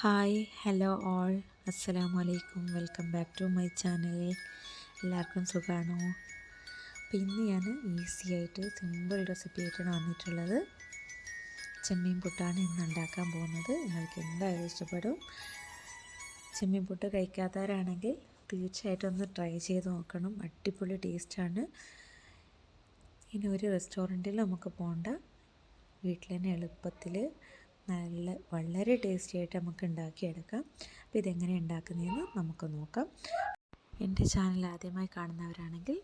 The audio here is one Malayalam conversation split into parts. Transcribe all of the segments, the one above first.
Hi hello all. അസ്സലാമു അലൈക്കും. Welcome back to my channel. എല്ലാവർക്കും സുഖമാണോ അപ്പോൾ ഇന്ന് ഞാൻ ഈസി ആയിട്ട് സിമ്പിൾ റെസിപ്പി ആയിട്ടാണ് വന്നിട്ടുള്ളത്. ചെമ്മീൻ പുട്ടാണ് ഇന്ന് ഉണ്ടാക്കാൻ പോകുന്നത്. നിങ്ങൾക്ക് എന്തായാലും ഇഷ്ടപ്പെടും. ചെമ്മീൻ പുട്ട് കഴിക്കാത്തവരാണെങ്കിൽ തീർച്ചയായിട്ടും ഒന്ന് ട്രൈ ചെയ്ത് നോക്കണം. അടിപൊളി ടേസ്റ്റാണ്. ഇനി ഒരു റെസ്റ്റോറന്റിൽ നമുക്ക് പോകണ്ട വീട്ടിൽ തന്നെ എളുപ്പത്തിൽ നല്ല വളരെ ടേസ്റ്റി ആയിട്ട് നമുക്ക് ഉണ്ടാക്കിയെടുക്കാം. അപ്പോൾ ഇതെങ്ങനെ ഉണ്ടാക്കുന്നതെന്ന് നമുക്ക് നോക്കാം. എന്റെ ചാനൽ ആദ്യമായി കാണുന്നവരാണെങ്കിൽ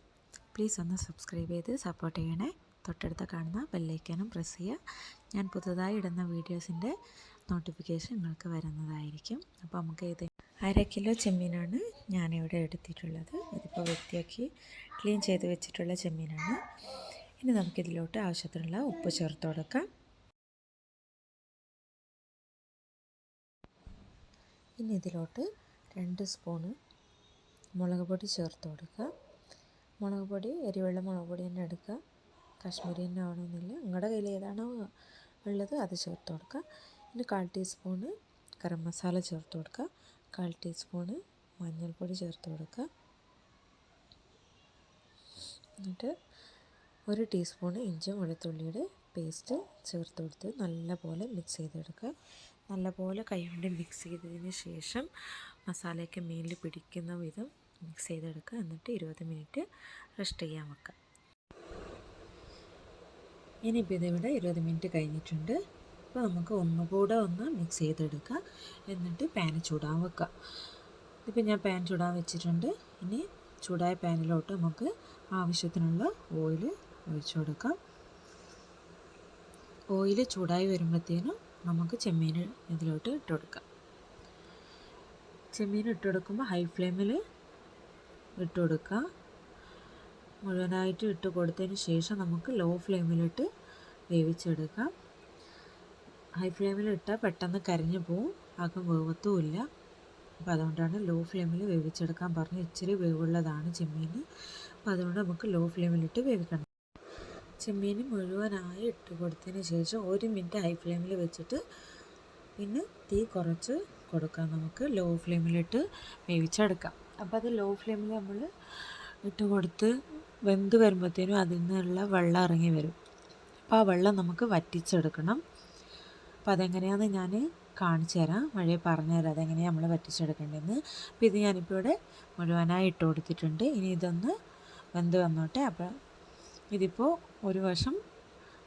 പ്ലീസ് ഒന്ന് സബ്സ്ക്രൈബ് ചെയ്ത് സപ്പോർട്ട് ചെയ്യണേ. തൊട്ടടുത്ത് കാണുന്ന ബെല്ലൈക്കാനും പ്രസ് ചെയ്യുക. ഞാൻ പുതുതായി ഇടുന്ന വീഡിയോസിന്റെ നോട്ടിഫിക്കേഷൻ നിങ്ങൾക്ക് വരുന്നതായിരിക്കും. അപ്പോൾ നമുക്ക് ഇത് അര കിലോ ചെമ്മീനാണ് ഞാനിവിടെ എടുത്തിട്ടുള്ളത്. ഇതിപ്പോൾ വൃത്തിയാക്കി ക്ലീൻ ചെയ്ത് വെച്ചിട്ടുള്ള ചെമ്മീനാണ്. ഇനി നമുക്കിതിലോട്ട് ആവശ്യത്തിനുള്ള ഉപ്പ് ചേർത്ത് കൊടുക്കാം. ഇനി ഇതിലോട്ട് രണ്ട് സ്പൂണ് മുളക് പൊടി ചേർത്ത് കൊടുക്കുക. മുളക് പൊടി എരിവെള്ള മുളക് പൊടി തന്നെ എടുക്കുക. കാശ്മീരി തന്നെ ആവണമെന്നില്ല. നിങ്ങളുടെ കയ്യിൽ ഏതാണോ ഉള്ളത് അത് ചേർത്ത് കൊടുക്കുക. ഇനി കാൽ ടീസ്പൂണ് ഗരം മസാല ചേർത്ത് കൊടുക്കുക. കാൽ ടീസ്പൂണ് മഞ്ഞൾപ്പൊടി ചേർത്ത് കൊടുക്കുക. എന്നിട്ട് ഒരു ടീസ്പൂണ് ഇഞ്ചി വെളുത്തുള്ളിയുടെ പേസ്റ്റ് ചേർത്ത് കൊടുത്ത് നല്ലപോലെ മിക്സ് ചെയ്തെടുക്കുക. നല്ലപോലെ കൈകൊണ്ട് മിക്സ് ചെയ്തതിന് ശേഷം മസാലയൊക്കെ മേലിൽ പിടിക്കുന്ന വിധം മിക്സ് ചെയ്തെടുക്കുക. എന്നിട്ട് ഇരുപത് മിനിറ്റ് റെസ്റ്റ് ചെയ്യാൻ വെക്കുക. ഇനിയിപ്പോൾ ഇതിവിടെ ഇരുപത് മിനിറ്റ് കഴിഞ്ഞിട്ടുണ്ട്. അപ്പോൾ നമുക്ക് ഒന്നുകൂടെ ഒന്ന് മിക്സ് ചെയ്തെടുക്കുക. എന്നിട്ട് പാൻ ചൂടാൻ വെക്കുക. ഇതിപ്പോൾ ഞാൻ പാൻ ചൂടാൻ വെച്ചിട്ടുണ്ട്. ഇനി ചൂടായ പാനിലോട്ട് നമുക്ക് ആവശ്യത്തിനുള്ള ഓയിൽ ഒഴിച്ചു കൊടുക്കാം. ഓയിൽ ചൂടായി വരുമ്പോഴത്തേനും നമുക്ക് ചെമ്മീൻ ഇതിലോട്ട് ഇട്ടുകൊടുക്കാം ചെമ്മീൻ ഇട്ട് കൊടുക്കുമ്പോൾ ഹൈ ഫ്ലെയിമിൽ ഇട്ട് കൊടുക്കുക മുഴുവനായിട്ട് ഇട്ട് കൊടുത്തതിന് ശേഷം നമുക്ക് ലോ ഫ്ലെയിമിലിട്ട് വേവിച്ചെടുക്കാം ഹൈ ഫ്ലെയിമിൽ ഇട്ടാൽ പെട്ടെന്ന് കരിഞ്ഞു പോവും. അകം വേവത്തുമില്ല അപ്പോൾ അതുകൊണ്ടാണ് ലോ ഫ്ലെയിമിൽ വേവിച്ചെടുക്കാൻ പറഞ്ഞ് ഇച്ചിരി വേവുള്ളതാണ് ചെമ്മീൻ. അപ്പോൾ അതുകൊണ്ട് നമുക്ക് ലോ ഫ്ലെയിമിലിട്ട് വേവിക്കണം. ചെമ്മീൻ മുഴുവനായി ഇട്ട് കൊടുത്തതിന് ശേഷം ഒരു മിനിറ്റ് ഹൈ ഫ്ലെയിമിൽ വെച്ചിട്ട് പിന്നെ തീ കുറച്ച് കൊടുക്കാം. നമുക്ക് ലോ ഫ്ലെയിമിലിട്ട് വേവിച്ചെടുക്കാം. അപ്പോൾ അത് ലോ ഫ്ലെയിമിൽ നമ്മൾ ഇട്ട് കൊടുത്ത് വെന്ത് വരുമ്പോഴത്തേനും അതിൽ നിന്നുള്ള വെള്ളം ഇറങ്ങി വരും. അപ്പോൾ ആ വെള്ളം നമുക്ക് വറ്റിച്ചെടുക്കണം. അപ്പോൾ അതെങ്ങനെയാണെന്ന് ഞാൻ കാണിച്ചു തരാം. വഴിയെ പറഞ്ഞു തരാം. അതെങ്ങനെയാണ് നമ്മൾ വറ്റിച്ചെടുക്കേണ്ടതെന്ന്. അപ്പോൾ ഇത് ഞാനിപ്പോൾ ഇവിടെ മുഴുവനായി ഇട്ട് കൊടുത്തിട്ടുണ്ട്. ഇനി ഇതൊന്ന് വെന്ത് വന്നോട്ടെ. അപ്പോൾ ഇതിപ്പോൾ ഒരു വശം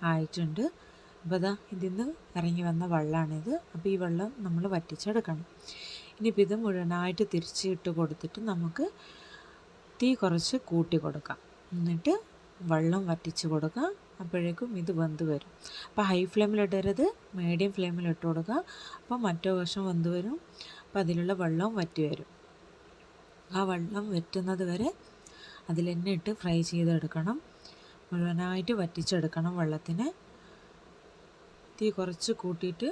ആയിട്ടുണ്ട്. അപ്പോൾ അതാ ഇതിൽ നിന്ന് ഇറങ്ങി വന്ന വെള്ളമാണിത് അപ്പോൾ ഈ വെള്ളം നമ്മൾ വറ്റിച്ചെടുക്കണം. ഇനിയിപ്പോൾ ഇത് മുഴുവനായിട്ട് തിരിച്ചിട്ട് കൊടുത്തിട്ട് നമുക്ക് തീ കുറച്ച് കൂട്ടി കൊടുക്കാം. എന്നിട്ട് വെള്ളം വറ്റിച്ച് കൊടുക്കാം. അപ്പോഴേക്കും ഇത് വെന്ത് വരും. അപ്പോൾ ഹൈ ഫ്ലെയിമിലിടരുത് മീഡിയം ഫ്ലെയിമിലിട്ട് കൊടുക്കുക അപ്പോൾ മറ്റോ വശം വെന്ത് വരും. അപ്പോൾ അതിലുള്ള വെള്ളം വറ്റി വരും. ആ വെള്ളം വറ്റുന്നത് വരെ അതിൽ തന്നെ ഇട്ട് ഫ്രൈ ചെയ്തെടുക്കണം. മുഴുവനായിട്ട് വറ്റിച്ചെടുക്കണം വെള്ളത്തിന്. തീ കുറച്ച് കൂട്ടിയിട്ട്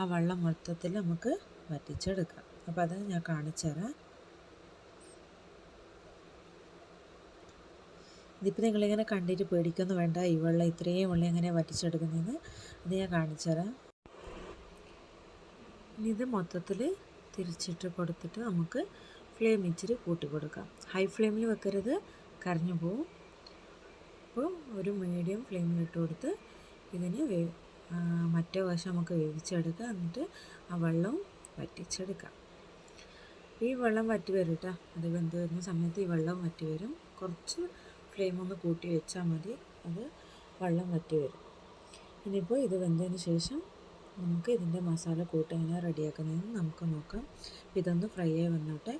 ആ വെള്ളം മൊത്തത്തിൽ നമുക്ക് വറ്റിച്ചെടുക്കാം. അപ്പോൾ അത് ഞാൻ കാണിച്ചു തരാം ഇതിപ്പോൾ നിങ്ങളിങ്ങനെ കണ്ടിട്ട് പേടിക്കൊന്നും വേണ്ട. ഈ വെള്ളം ഇത്രയും വെള്ളം എങ്ങനെ വറ്റിച്ചെടുക്കുന്നതെന്ന് അത് ഞാൻ കാണിച്ചു തരാം ഇനി ഇത് മൊത്തത്തിൽ തിരിച്ചിട്ട് കൊടുത്തിട്ട് നമുക്ക് ഫ്ലെയിം ഇച്ചിരി കൂട്ടി കൊടുക്കാം ഹൈ ഫ്ലെയിമിൽ വെക്കരുത്. കരഞ്ഞു പോവും. അപ്പോൾ ഒരു മീഡിയം ഫ്ലെയിമിൽ ഇട്ട് കൊടുത്ത് ഇതിന് വേ മറ്റേ വശം നമുക്ക് വേവിച്ചെടുക്കാം. എന്നിട്ട് ആ വെള്ളം വറ്റിച്ചെടുക്കാം. ഈ വെള്ളം വറ്റി വരും കേട്ടോ. അത് വെന്ത് വരുന്ന സമയത്ത് ഈ വെള്ളം വറ്റി വരും. കുറച്ച് ഫ്ലെയിം ഒന്ന് കൂട്ടി വെച്ചാൽ മതി. അത് വെള്ളം വറ്റി വരും. ഇനിയിപ്പോൾ ഇത് വെന്തതിന് ശേഷം നമുക്ക് ഇതിന്റെ മസാല കൂട്ട് എങ്ങനെ റെഡിയാക്കുന്നതെന്ന് നമുക്ക് നോക്കാം. ഇതൊന്ന് ഫ്രൈ ആയി വന്നോട്ടെ.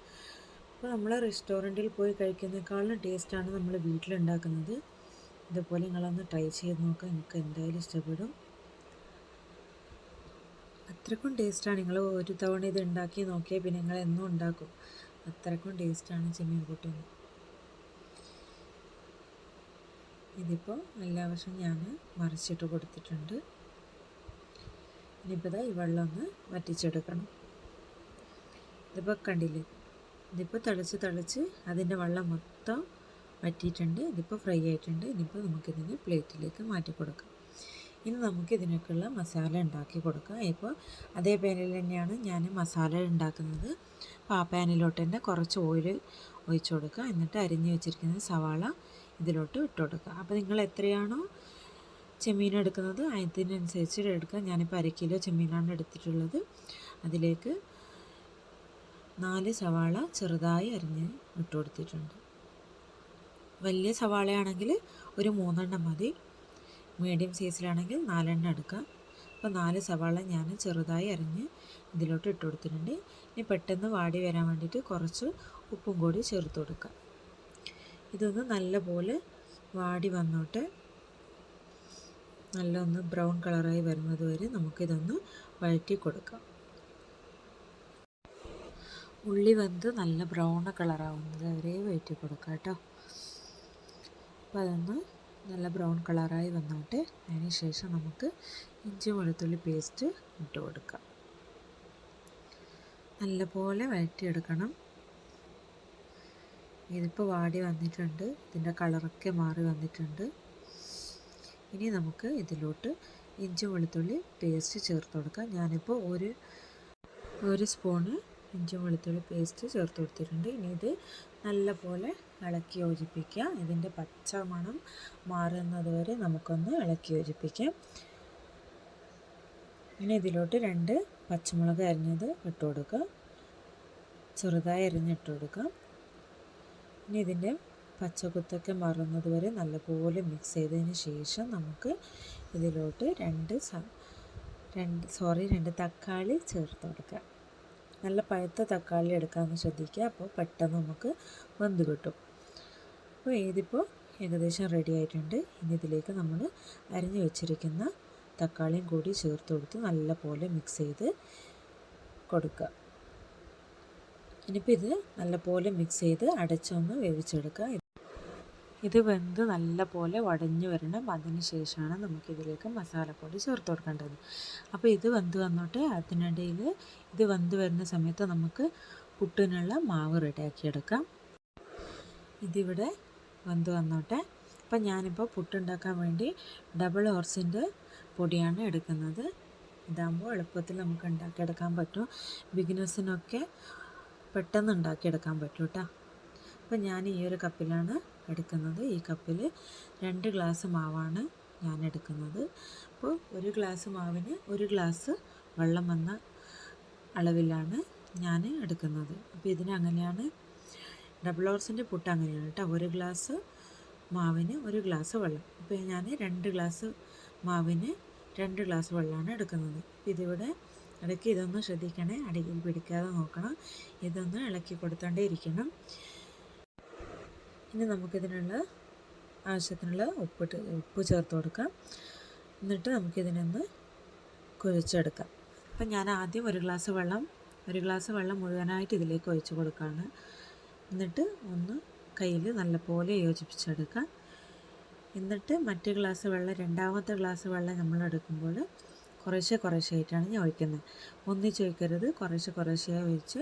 അപ്പോൾ നമ്മൾ റെസ്റ്റോറന്റിൽ പോയി കഴിക്കുന്നതിനേക്കാളും ടേസ്റ്റാണ് നമ്മൾ വീട്ടിലുണ്ടാക്കുന്നത് ഇതുപോലെ നിങ്ങളൊന്ന് ട്രൈ ചെയ്ത് നോക്കാം. നിങ്ങൾക്ക് എന്തായാലും ഇഷ്ടപ്പെടും. അത്രക്കും ടേസ്റ്റാണ് നിങ്ങൾ ഒരു തവണ ഇത് ഉണ്ടാക്കി നോക്കിയാൽ പിന്നെ നിങ്ങൾ എന്നും ഉണ്ടാക്കും. അത്രക്കും ടേസ്റ്റാണ് ചെമ്മീൻ കൂട്ടുന്നത്. ഇതിപ്പോൾ എല്ലാ വർഷവും ഞാൻ മറിച്ചിട്ട് കൊടുത്തിട്ടുണ്ട്. ഇനിയിപ്പോൾ ഈ വെള്ളം ഒന്ന് വറ്റിച്ചെടുക്കണം. ഇതിപ്പോൾ കണ്ടില്ലേ? ഇതിപ്പോൾ തിളച്ച് തിളച്ച് അതിന്റെ വെള്ളം മൊത്തം വറ്റിയിട്ടുണ്ട് ഇതിപ്പോൾ ഫ്രൈ ആയിട്ടുണ്ട് ഇനിയിപ്പോൾ നമുക്കിതിന് പ്ലേറ്റിലേക്ക് മാറ്റി കൊടുക്കാം. ഇനി നമുക്ക് ഇതിനൊക്കെയുള്ള മസാല ഉണ്ടാക്കി കൊടുക്കാം. ഇപ്പോൾ അതേ പാനിൽ തന്നെയാണ് ഞാൻ മസാല ഉണ്ടാക്കുന്നത്. അപ്പോൾ ആ പാനിലോട്ട് തന്നെ കുറച്ച് ഓയിൽ ഒഴിച്ചു കൊടുക്കുക. എന്നിട്ട് അരിഞ്ഞ് വെച്ചിരിക്കുന്ന സവാള ഇതിലോട്ട് ഇട്ട് കൊടുക്കുക. അപ്പോൾ നിങ്ങൾ എത്രയാണോ ചെമ്മീൻ എടുക്കുന്നത് അതിനനുസരിച്ച് എടുക്കുക. ഞാനിപ്പോൾ അര കിലോ ചെമ്മീനാണ് എടുത്തിട്ടുള്ളത്. അതിലേക്ക് നാല് സവാള ചെറുതായി അരിഞ്ഞ് ഇട്ട് കൊടുത്തിട്ടുണ്ട്. വലിയ സവാളയാണെങ്കിൽ ഒരു മൂന്നെണ്ണം മതി. മീഡിയം സൈസിലാണെങ്കിൽ നാലെണ്ണം എടുക്കാം. അപ്പോൾ നാല് സവാള ഞാൻ ചെറുതായി അരിഞ്ഞ് ഇതിലോട്ട് ഇട്ട് കൊടുത്തിട്ടുണ്ട്. ഇനി പെട്ടെന്ന് വാടി വരാൻ വേണ്ടിയിട്ട് കുറച്ച് ഉപ്പും കൂടി ചേർത്ത് കൊടുക്കാം. ഇതൊന്ന് നല്ലപോലെ വാടി വന്നോട്ട്. നല്ല ഒന്ന് ബ്രൗൺ കളറായി വരുന്നത് വരെ നമുക്കിതൊന്ന് വഴറ്റി കൊടുക്കാം. ഉള്ളി വെന്ത് നല്ല ബ്രൗൺ കളറാവുന്നത് വരെ വഴറ്റി കൊടുക്കാം കേട്ടോ. അപ്പോൾ അതൊന്ന് നല്ല ബ്രൗൺ കളറായി വന്നോട്ടെ. അതിന് ശേഷം നമുക്ക് ഇഞ്ചി വെളുത്തുള്ളി പേസ്റ്റ് ഇട്ട് കൊടുക്കാം. നല്ലപോലെ വഴറ്റിയെടുക്കണം. ഇതിപ്പോൾ വാടി വന്നിട്ടുണ്ട്. ഇതിന്റെ കളറൊക്കെ മാറി വന്നിട്ടുണ്ട്. ഇനി നമുക്ക് ഇതിലോട്ട് ഇഞ്ചി വെളുത്തുള്ളി പേസ്റ്റ് ചേർത്ത് കൊടുക്കാം. ഞാനിപ്പോൾ ഒരു ഒരു സ്പൂണ് ഇഞ്ചി വെളുത്തുള്ളി പേസ്റ്റ് ചേർത്ത് കൊടുത്തിട്ടുണ്ട്. ഇനി ഇത് നല്ലപോലെ ഇളക്കി യോജിപ്പിക്കുക. ഇതിന്റെ പച്ച മണം മാറുന്നത് വരെ നമുക്കൊന്ന് ഇളക്കി യോജിപ്പിക്കാം. ഇനി ഇതിലോട്ട് രണ്ട് പച്ചമുളക് അരിഞ്ഞത് ഇട്ട് കൊടുക്കുക. ചെറുതായി അരിഞ്ഞിട്ട് കൊടുക്കുക. ഇനി ഇതിന്റെ പച്ചക്കുത്തൊക്കെ മാറുന്നത് വരെ നല്ലപോലെ മിക്സ് ചെയ്തതിന് ശേഷം നമുക്ക് ഇതിലോട്ട് രണ്ട് രണ്ട് സോറി രണ്ട് തക്കാളി ചേർത്ത് കൊടുക്കുക. നല്ല പഴുത്ത തക്കാളി എടുക്കാമെന്ന് ശ്രദ്ധിക്കുക. അപ്പോൾ പെട്ടെന്ന് നമുക്ക് വെന്ത് കിട്ടും. അപ്പോൾ ഇതിപ്പോൾ ഏകദേശം റെഡി ആയിട്ടുണ്ട്. ഇനി ഇതിലേക്ക് നമ്മൾ അരിഞ്ഞു വെച്ചിരിക്കുന്ന തക്കാളിയും കൂടി ചേർത്ത് കൊടുത്ത് നല്ലപോലെ മിക്സ് ചെയ്ത് കൊടുക്കുക. ഇനിയിപ്പോൾ ഇത് നല്ലപോലെ മിക്സ് ചെയ്ത് അടച്ചൊന്ന് വേവിച്ചെടുക്കുക. ഇത് വെന്ത് നല്ലപോലെ വടഞ്ഞു വരണം. അതിന് ശേഷമാണ് നമുക്കിതിലേക്ക് മസാലപ്പൊടി ചേർത്ത് കൊടുക്കേണ്ടത്. അപ്പോൾ ഇത് വെന്ത് വന്നോട്ടെ. അതിനിടയിൽ ഇത് വെന്ത് വരുന്ന സമയത്ത് നമുക്ക് പുട്ടിനുള്ള മാവ് റെഡിയാക്കി എടുക്കാം ഇതിവിടെ വെന്ത് വന്നോട്ടെ. അപ്പം ഞാനിപ്പോൾ പുട്ടുണ്ടാക്കാൻ വേണ്ടി ഡബിൾ ഹോർസിന്റെ പൊടിയാണ് എടുക്കുന്നത്. ഇതാകുമ്പോൾ എളുപ്പത്തിൽ നമുക്ക് ഉണ്ടാക്കിയെടുക്കാൻ പറ്റും. ബിഗിനേഴ്സിനൊക്കെ പെട്ടെന്ന് ഉണ്ടാക്കിയെടുക്കാൻ പറ്റും കേട്ടോ. അപ്പം ഞാൻ ഈ ഒരു കപ്പിലാണ് എടുക്കുന്നത് ഈ കപ്പിൽ രണ്ട് ഗ്ലാസ് മാവാണ് ഞാൻ എടുക്കുന്നത്. അപ്പോൾ ഒരു ഗ്ലാസ് മാവിന് ഒരു ഗ്ലാസ് വെള്ളം വന്ന അളവിലാണ് ഞാൻ എടുക്കുന്നത്. അപ്പോൾ ഇതിന് അങ്ങനെയാണ് ഡബിൾ ഓർസിന്റെ പുട്ട് അങ്ങനെയാണ് കേട്ടോ. ഒരു ഗ്ലാസ് മാവിന് ഒരു ഗ്ലാസ് വെള്ളം. അപ്പോൾ ഞാൻ രണ്ട് ഗ്ലാസ് മാവിന് രണ്ട് ഗ്ലാസ് വെള്ളമാണ് എടുക്കുന്നത്. ഇതിവിടെ ഇടയ്ക്ക് ഇതൊന്ന് ശ്രദ്ധിക്കണേ. അടിയിൽ പിടിക്കാതെ നോക്കണം. ഇതൊന്ന് ഇളക്കി കൊടുത്തോണ്ടേ ഇരിക്കണം. ഇനി നമുക്കിതിനുള്ള ആവശ്യത്തിനുള്ള ഉപ്പിട്ട് ഉപ്പ് ചേർത്ത് കൊടുക്കാം. എന്നിട്ട് നമുക്കിതിനൊന്ന് കുഴച്ചെടുക്കാം. അപ്പം ഞാൻ ആദ്യം ഒരു ഗ്ലാസ് വെള്ളം ഒരു ഗ്ലാസ് വെള്ളം മുഴുവനായിട്ട് ഇതിലേക്ക് ഒഴിച്ച് കൊടുക്കുകയാണ്. എന്നിട്ട് ഒന്ന് കയ്യിൽ നല്ലപോലെ യോജിപ്പിച്ചെടുക്കാം. എന്നിട്ട് മറ്റു ഗ്ലാസ് വെള്ളം രണ്ടാമത്തെ ഗ്ലാസ് വെള്ളം നമ്മൾ എടുക്കുമ്പോൾ കുറേശ്ശെ കുറേശ്ശെ ആയിട്ടാണ് ഞാൻ ഒഴിക്കുന്നത്. ഒന്നിച്ച് ഒഴിക്കരുത് കുറേശ്ശെ കുറേശ്ശെ ഒഴിച്ച്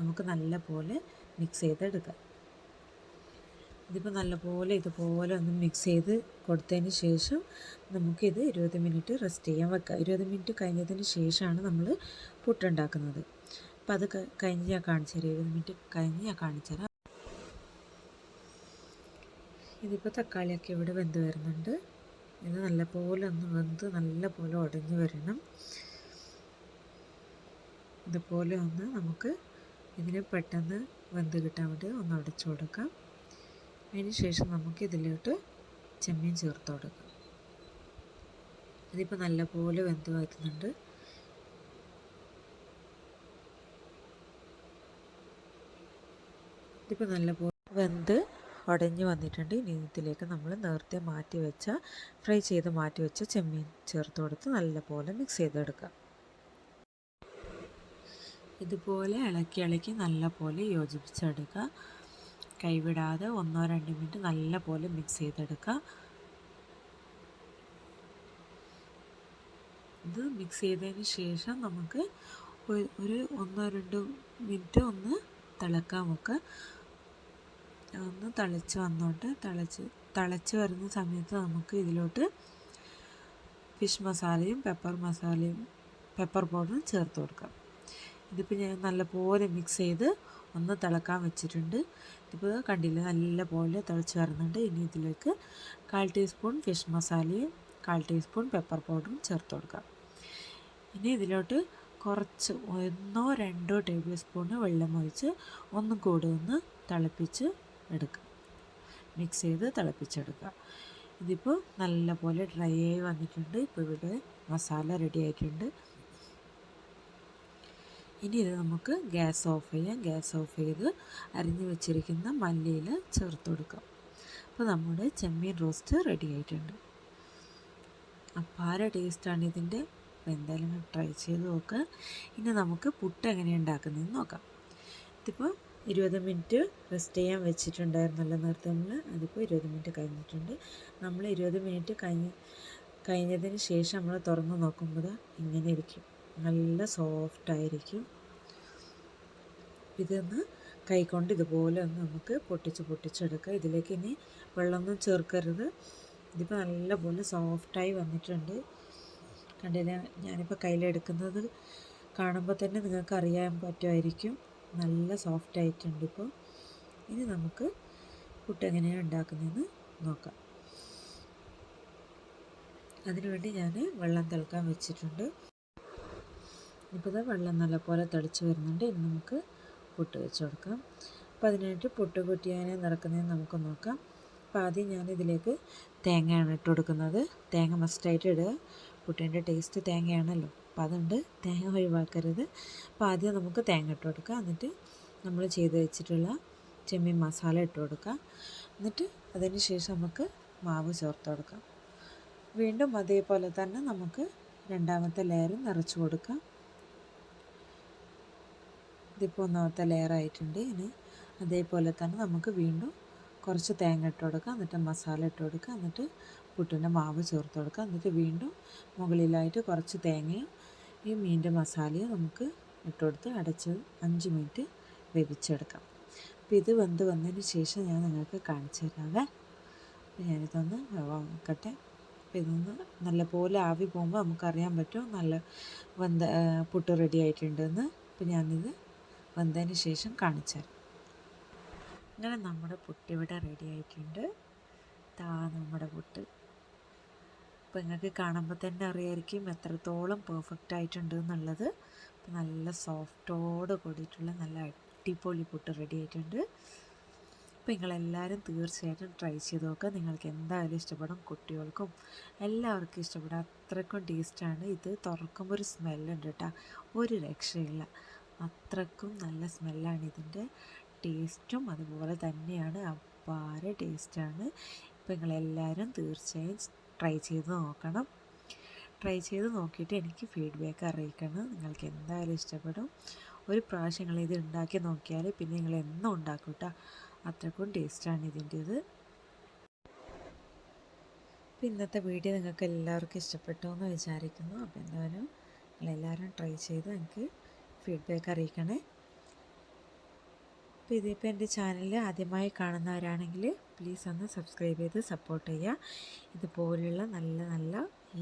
നമുക്ക് നല്ലപോലെ മിക്സ് ചെയ്തെടുക്കാം. ഇതിപ്പോൾ നല്ലപോലെ ഇതുപോലെ ഒന്ന് മിക്സ് ചെയ്ത് കൊടുത്തതിന് ശേഷം നമുക്കിത് ഇരുപത് മിനിറ്റ് റെസ്റ്റ് ചെയ്യാൻ വെക്കാം. ഇരുപത് മിനിറ്റ് കഴിഞ്ഞതിന് ശേഷമാണ് നമ്മൾ പുട്ടുണ്ടാക്കുന്നത്. അപ്പം അത് കഴിഞ്ഞ് ഞാൻ കാണിച്ചു തരാം. ഇരുപത് മിനിറ്റ് കഴിഞ്ഞ് ഞാൻ കാണിച്ചു തരാം. ഇതിപ്പോൾ തക്കാളിയൊക്കെ ഇവിടെ വെന്ത് വരുന്നുണ്ട്. ഇത് നല്ലപോലെ ഒന്ന് വെന്ത് നല്ലപോലെ ഉടഞ്ഞ് വരണം. ഇതുപോലെ ഒന്ന് നമുക്ക് ഇതിനെ പെട്ടെന്ന് വെന്ത് കിട്ടാൻ വേണ്ടി ഒന്ന് അടച്ചു കൊടുക്കാം. അതിന് ശേഷം നമുക്ക് ഇതിലോട്ട് ചെമ്മീൻ ചേർത്ത് കൊടുക്കാം. ഇതിപ്പോൾ നല്ലപോലെ വെന്ത് വരുന്നുണ്ട് ഇതിപ്പോൾ നല്ലപോലെ വെന്ത് ഉടഞ്ഞു വന്നിട്ടുണ്ട്. ഇനി ഇതിലേക്ക് നമ്മൾ നേരത്തെ മാറ്റി വെച്ച ഫ്രൈ ചെയ്ത് മാറ്റി വെച്ച ചെമ്മീൻ ചേർത്ത് കൊടുത്ത് നല്ലപോലെ മിക്സ് ചെയ്തെടുക്കാം. ഇതുപോലെ ഇളക്കി ഇളക്കി നല്ലപോലെ യോജിപ്പിച്ചെടുക്കുക കൈവിടാതെ ഒന്നോ രണ്ടോ മിനിറ്റ് നല്ലപോലെ മിക്സ് ചെയ്തെടുക്കുക. ഇത് മിക്സ് ചെയ്തതിന് ശേഷം നമുക്ക് ഒരു ഒന്നോ രണ്ടോ മിനിറ്റ് ഒന്ന് തിളക്കാൻ വെക്കുക. ഒന്ന് തിളച്ച് വന്നോട്ട്. തിളച്ച് തിളച്ച് വരുന്ന സമയത്ത് നമുക്ക് ഇതിലോട്ട് ഫിഷ് മസാലയും പെപ്പർ മസാലയും പെപ്പർ പൗഡറും ചേർത്ത് കൊടുക്കാം. ഇതിപ്പോൾ ഞാൻ നല്ലപോലെ മിക്സ് ചെയ്ത് ഒന്ന് തിളക്കാൻ വെച്ചിട്ടുണ്ട്. ഇപ്പോൾ കണ്ടില്ല നല്ലപോലെ തിളച്ച് വരുന്നുണ്ട് ഇനി ഇതിലേക്ക് കാൽ ടീസ്പൂൺ ഫിഷ് മസാലയും കാൽ ടീസ്പൂൺ പെപ്പർ പൗഡറും ചേർത്ത് കൊടുക്കാം. ഇനി ഇതിലോട്ട് കുറച്ച് ഒന്നോ രണ്ടോ ടേബിൾ സ്പൂണ് വെള്ളം ഒഴിച്ച് ഒന്നും കൂടെ ഒന്ന് തിളപ്പിച്ച് എടുക്കുക മിക്സ് ചെയ്ത് തിളപ്പിച്ചെടുക്കുക ഇതിപ്പോൾ നല്ലപോലെ ഡ്രൈ ആയി വന്നിട്ടുണ്ട്. ഇപ്പോൾ ഇവിടെ മസാല റെഡി ആയിട്ടുണ്ട്. ഇനി ഇത് നമുക്ക് ഗ്യാസ് ഓഫ് ചെയ്യാം. ഗ്യാസ് ഓഫ് ചെയ്ത് അരിഞ്ഞു വെച്ചിരിക്കുന്ന മല്ലിയിൽ ചേർത്ത് കൊടുക്കാം. അപ്പോൾ നമ്മുടെ ചെമ്മീൻ റോസ്റ്റ് റെഡി ആയിട്ടുണ്ട്. അപ്പാര ടേസ്റ്റാണ് ഇതിന്റെ അപ്പോൾ എന്തായാലും ട്രൈ ചെയ്ത് നോക്കുക ഇനി നമുക്ക് പുട്ട് എങ്ങനെയാണ് ഉണ്ടാക്കുന്നതെന്ന് നോക്കാം. ഇതിപ്പോൾ ഇരുപത് മിനിറ്റ് റെസ്റ്റ് ചെയ്യാൻ വെച്ചിട്ടുണ്ടായിരുന്നല്ലോ നേരത്തെ നമ്മൾ അതിപ്പോൾ ഇരുപത് മിനിറ്റ് കഴിഞ്ഞിട്ടുണ്ട്. നമ്മൾ ഇരുപത് മിനിറ്റ് കഴിഞ്ഞ് കഴിഞ്ഞതിന് ശേഷം നമ്മൾ തുറന്ന് നോക്കുമ്പോൾ ഇങ്ങനെ ഇരിക്കും. നല്ല സോഫ്റ്റ് ആയിരിക്കും. ഇതൊന്ന് കൈകൊണ്ട് ഇതുപോലെ ഒന്ന് നമുക്ക് പൊട്ടിച്ച് പൊട്ടിച്ചെടുക്കുക ഇതിലേക്ക് ഇനി വെള്ളമൊന്നും ചേർക്കരുത്. ഇതിപ്പോൾ നല്ലപോലെ സോഫ്റ്റായി വന്നിട്ടുണ്ട്. കണ്ടില്ല ഞാനിപ്പോൾ കയ്യിലെടുക്കുന്നത് കാണുമ്പോൾ തന്നെ നിങ്ങൾക്ക് അറിയാൻ പറ്റുമായിരിക്കും. നല്ല സോഫ്റ്റ് ആയിട്ടുണ്ട് ഇപ്പോൾ ഇനി നമുക്ക് പുട്ട് എങ്ങനെയാണ് ഉണ്ടാക്കുന്നതെന്ന് നോക്കാം. അതിനുവേണ്ടി ഞാൻ വെള്ളം തിളക്കാൻ വെച്ചിട്ടുണ്ട്. ഇപ്പോൾ വെള്ളം നല്ലപോലെ തിളച്ച് വരുന്നുണ്ട്. ഇനി നമുക്ക് പുട്ട് വെച്ച് കൊടുക്കാം. അപ്പോൾ അതിനായിട്ട് പുട്ട് കുറ്റിയാനെ നടക്കുന്നതെന്ന് നമുക്ക് നോക്കാം. അപ്പോൾ ആദ്യം ഞാൻ ഇതിലേക്ക് തേങ്ങയാണ് ഇട്ട് കൊടുക്കുന്നത്. തേങ്ങ മസ്റ്റായിട്ട് ഇടുക. പുട്ടിന്റെ ടേസ്റ്റ് തേങ്ങയാണല്ലോ. അപ്പോൾ അതുകൊണ്ട് തേങ്ങ ഒഴിവാക്കരുത്. അപ്പോൾ ആദ്യം നമുക്ക് തേങ്ങ ഇട്ട് കൊടുക്കുക എന്നിട്ട് നമ്മൾ ചെയ്ത് വെച്ചിട്ടുള്ള ചെമ്മീൻ മസാല ഇട്ട് കൊടുക്കുക എന്നിട്ട് അതിന് ശേഷം നമുക്ക് മാവ് ചേർത്ത് കൊടുക്കാം. വീണ്ടും അതേപോലെ തന്നെ നമുക്ക് രണ്ടാമത്തെ ലെയർ നിറച്ച് കൊടുക്കാം. ഇതിപ്പോൾ ഒന്നാമത്തെ ലെയർ ആയിട്ടുണ്ട് ഇനി. അതേപോലെ തന്നെ നമുക്ക് വീണ്ടും കുറച്ച് തേങ്ങ ഇട്ട് കൊടുക്കുക എന്നിട്ട് മസാല ഇട്ട് കൊടുക്കുക എന്നിട്ട് പുട്ടിന്റെ മാവ് ചേർത്ത് കൊടുക്കുക എന്നിട്ട് വീണ്ടും മുകളിലായിട്ട് കുറച്ച് തേങ്ങയും ഈ മീനിന്റെ മസാലയും നമുക്ക് ഇട്ട് കൊടുത്ത് അടച്ച് അഞ്ച് മിനിറ്റ് വേവിച്ചെടുക്കാം. അപ്പോൾ ഇത് വെന്ത് വന്നതിന് ശേഷം ഞാൻ നിങ്ങൾക്ക് കാണിച്ചു തരാവേ. അപ്പോൾ ഞാനിതൊന്ന് വെക്കട്ടെ അപ്പോൾ ഇതൊന്ന് നല്ലപോലെ ആവി പോകുമ്പോൾ നമുക്കറിയാൻ പറ്റും നല്ല വെന്ത പുട്ട് റെഡി ആയിട്ടുണ്ടെന്ന്. അപ്പോൾ ഞാനിത് വെന്തതിന് ശേഷം കാണിച്ചു തരാം അങ്ങനെ നമ്മുടെ പുട്ട് ഇവിടെ റെഡി ആയിട്ടുണ്ട്. താ നമ്മുടെ പുട്ട്. അപ്പോൾ നിങ്ങൾക്ക് കാണുമ്പോൾ തന്നെ അറിയായിരിക്കും എത്രത്തോളം പെർഫെക്റ്റ് ആയിട്ടുണ്ട് എന്നുള്ളത്. അപ്പോൾ നല്ല സോഫ്റ്റോട് കൂടിയിട്ടുള്ള നല്ല അടിപൊളി പുട്ട് റെഡി ആയിട്ടുണ്ട്. അപ്പോൾ നിങ്ങളെല്ലാവരും തീർച്ചയായിട്ടും ട്രൈ ചെയ്ത് നോക്കുക നിങ്ങൾക്ക് എന്തായാലും ഇഷ്ടപ്പെടും കുട്ടികൾക്കും എല്ലാവർക്കും ഇഷ്ടപ്പെടും. അത്രക്കും ടേസ്റ്റാണ് ഇത് തുറക്കുമ്പോൾ ഒരു സ്മെല്ലുണ്ട് കേട്ടോ. ഒരു രക്ഷയില്ല. അത്രക്കും നല്ല സ്മെല്ലാണ് ഇതിന്റെ ടേസ്റ്റും അതുപോലെ തന്നെയാണ് അപ്പാര ടേസ്റ്റാണ്. ഇപ്പം നിങ്ങളെല്ലാവരും തീർച്ചയായും ട്രൈ ചെയ്ത് നോക്കണം. ട്രൈ ചെയ്ത് നോക്കിയിട്ട് എനിക്ക് ഫീഡ്ബാക്ക് അറിയിക്കണം. നിങ്ങൾക്ക് എന്തായാലും ഇഷ്ടപ്പെടും. ഒരു പ്രാവശ്യം നിങ്ങൾ ഇത് ഉണ്ടാക്കി നോക്കിയാൽ പിന്നെ നിങ്ങൾ എന്നും ഉണ്ടാക്കും കേട്ടോ അത്രക്കും ടേസ്റ്റാണ് ഇതിന്റേത്. അപ്പോൾ ഇന്നത്തെ വീഡിയോ നിങ്ങൾക്ക് എല്ലാവർക്കും ഇഷ്ടപ്പെട്ടു എന്ന് വിചാരിക്കുന്നു. അപ്പോൾ എന്തായാലും നിങ്ങളെല്ലാവരും ട്രൈ ചെയ്ത് എനിക്ക് ഫീഡ്ബാക്ക് അറിയിക്കണേ. അപ്പോൾ ഇതിപ്പോൾ എന്റെ ചാനൽ ആദ്യമായി കാണുന്നവരാണെങ്കിൽ പ്ലീസ് ഒന്ന് സബ്സ്ക്രൈബ് ചെയ്ത് സപ്പോർട്ട് ചെയ്യുക. ഇതുപോലുള്ള നല്ല നല്ല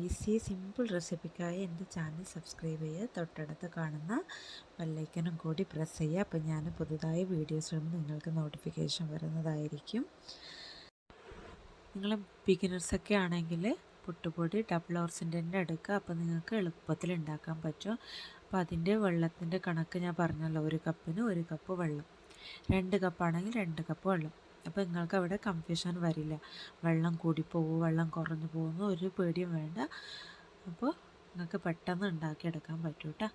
ഈസി സിമ്പിൾ റെസിപ്പിക്കായി എന്റെ ചാനൽ സബ്സ്ക്രൈബ് ചെയ്യുക. തൊട്ടടുത്ത് കാണുന്ന ബെല്ലൈക്കനും കൂടി പ്രസ് ചെയ്യുക. അപ്പോൾ ഞാൻ പുതുതായി വീഡിയോസ് വരുമ്പോൾ നിങ്ങൾക്ക് നോട്ടിഫിക്കേഷൻ വരുന്നതായിരിക്കും. നിങ്ങൾ ബിഗിനേഴ്സൊക്കെ ആണെങ്കിൽ പുട്ടുപൊടി ഡബിൾ ഓർസിന്റെ എടുക്കുക. അപ്പോൾ നിങ്ങൾക്ക് എളുപ്പത്തിൽ ഉണ്ടാക്കാൻ പറ്റും. അപ്പോൾ അതിന്റെ വെള്ളത്തിന്റെ കണക്ക് ഞാൻ പറഞ്ഞല്ലോ. ഒരു കപ്പിന് ഒരു കപ്പ് വെള്ളം. രണ്ട് കപ്പാണെങ്കിൽ രണ്ട് കപ്പ് വെള്ളം. അപ്പോൾ നിങ്ങൾക്ക് അവിടെ കൺഫ്യൂഷൻ വരില്ല. വെള്ളം കൂടിപ്പോകുമോ വെള്ളം കുറഞ്ഞു പോകുന്ന ഒരു പേടിയും വേണ്ട. അപ്പോൾ നിങ്ങൾക്ക് പെട്ടെന്ന് ഉണ്ടാക്കിയെടുക്കാൻ പറ്റും കേട്ടോ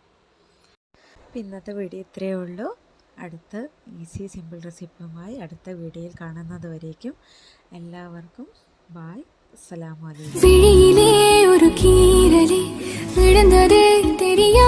അപ്പം ഇന്നത്തെ വീഡിയോ ഇത്രയേ ഉള്ളൂ. അടുത്ത ഈസി സിമ്പിൾ റെസിപ്പിയുമായി അടുത്ത വീഡിയോയിൽ കാണുന്നത് വരേക്കും. എല്ലാവർക്കും ബായ് അസ്സലാമലൈക്കും ഒരു കീരലി തെരിയാ